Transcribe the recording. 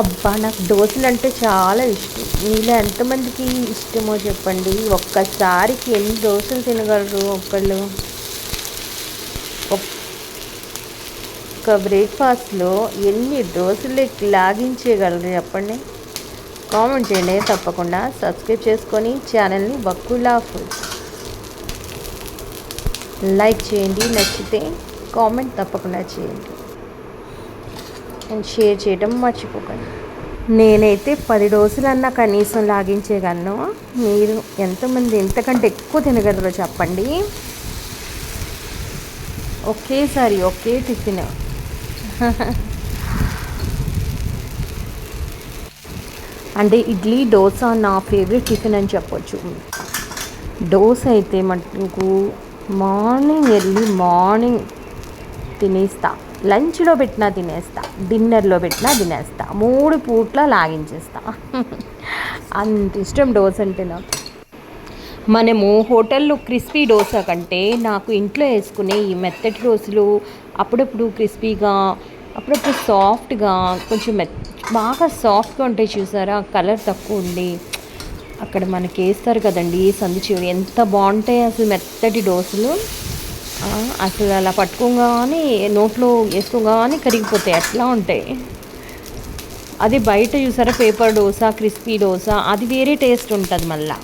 అబ్బా నాకు దోశలు అంటే చాలా ఇష్టం. మీలో ఎంతమందికి ఇష్టమో చెప్పండి. ఒక్కసారికి ఎన్ని దోశలు తినగలరు ఒకళ్ళు? ఒక్క బ్రేక్ఫాస్ట్లో ఎన్ని దోశలు లాగించేయగలరు చెప్పండి? కామెంట్ చేయండి. తప్పకుండా సబ్స్క్రైబ్ చేసుకొని ఛానల్ని బక్కులా ఫుడ్ లైక్ చేయండి. నచ్చితే కామెంట్ తప్పకుండా చేయండి. అండ్ షేర్ చేయడం మర్చిపోకండి. నేనైతే పది రోజులన్నా కనీసం లాగించేయగలను. మీరు ఎంతమంది ఎంతకంటే ఎక్కువ తినగలరో చెప్పండి. ఒకేసారి ఒకే టిఫిన్. అంటే ఇడ్లీ దోశ నా ఫేవరెట్ టిఫిన్ అని చెప్పొచ్చు. దోశ అయితే మటుకు మార్నింగ్ ఎర్లీ మార్నింగ్ తినేస్తా. లంచ్లో పెట్టినా తినేస్తా డిన్నర్లో పెట్టినా తినేస్తా మూడు పూట్ల లాగించేస్తా. అంత ఇష్టం డోస్ అంటే నాకు. మనము హోటల్లో క్రిస్పీ డోసా కంటే నాకు ఇంట్లో వేసుకునే ఈ మెత్తటి డోసులు అప్పుడప్పుడు క్రిస్పీగా అప్పుడప్పుడు సాఫ్ట్గా కొంచెం మెత్ బాగా సాఫ్ట్గా ఉంటాయి చూసారా? కలర్ తక్కువ ఉండి అక్కడ మనకి వేస్తారు కదండి సందు చూడు ఎంత బాగుంటాయి అసలు మెత్తటి డోసులు అసలు అలా పట్టుకోగానే నోట్లో వేసుకోగానే కరిగిపోతాయి అట్లా ఉంటాయి. అది బయట చూసారా పేపర్ డోస క్రిస్పీ డోస అది వేరే టేస్ట్ ఉంటుంది మళ్ళీ.